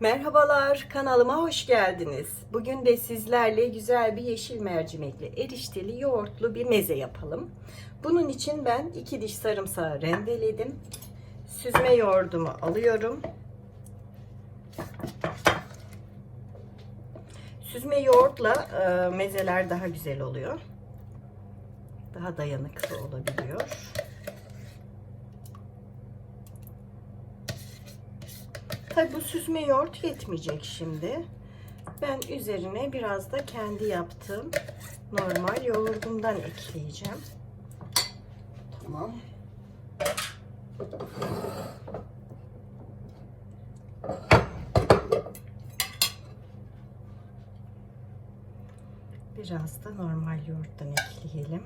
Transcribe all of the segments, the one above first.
Merhabalar, kanalıma hoş geldiniz. Bugün de sizlerle güzel bir yeşil mercimekli, erişteli, yoğurtlu bir meze yapalım. Bunun için ben iki diş sarımsağı rendeledim. Süzme yoğurdumu alıyorum. Süzme yoğurtla e, mezeler daha güzel oluyor. Daha dayanıklı olabiliyor. Tabi bu süzme yoğurt yetmeyecek şimdi. Ben üzerine biraz da kendi yaptığım normal yoğurdumdan ekleyeceğim. Tamam. Biraz da normal yoğurttan ekleyelim.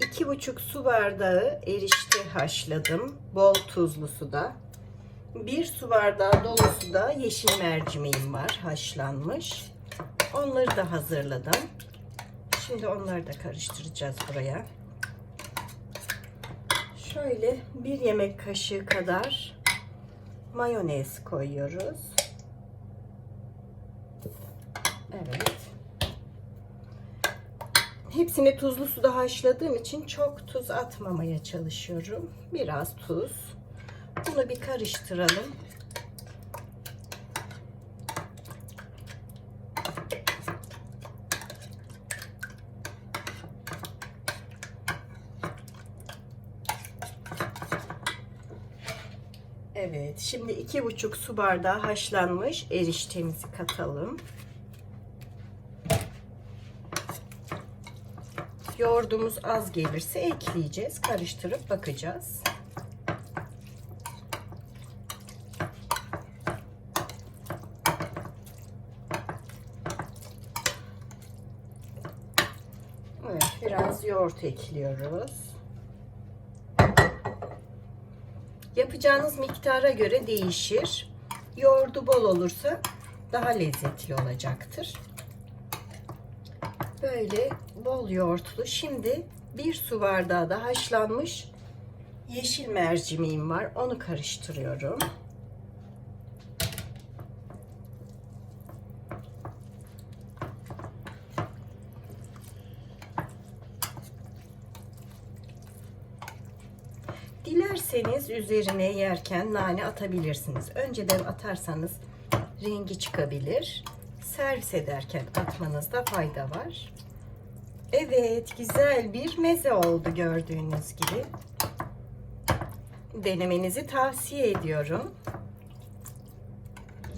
İki buçuk su bardağı erişte haşladım. Bol tuzlu suda. Bir su bardağı dolusu da yeşil mercimeğim var haşlanmış. Onları da hazırladım. Şimdi onları da karıştıracağız buraya. Şöyle bir yemek kaşığı kadar mayonez koyuyoruz. Evet. Hepsini tuzlu suda haşladığım için çok tuz atmamaya çalışıyorum. Biraz tuz. Bunu bir karıştıralım. Evet, şimdi iki buçuk su bardağı haşlanmış eriştemizi katalım. Yoğurdumuz az gelirse ekleyeceğiz. Karıştırıp bakacağız. Evet, biraz yoğurt ekliyoruz. Yapacağınız miktara göre değişir. Yoğurdu bol olursa daha lezzetli olacaktır. Böyle bol yoğurtlu. Şimdi bir su bardağı da haşlanmış yeşil mercimeğim var. Onu karıştırıyorum. Dilerseniz üzerine yerken nane atabilirsiniz. Önceden atarsanız rengi çıkabilir. Servis ederken atmanızda fayda var. Evet, güzel bir meze oldu gördüğünüz gibi. Denemenizi tavsiye ediyorum.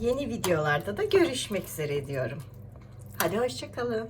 Yeni videolarda da görüşmek üzere diyorum. Hadi hoşçakalın.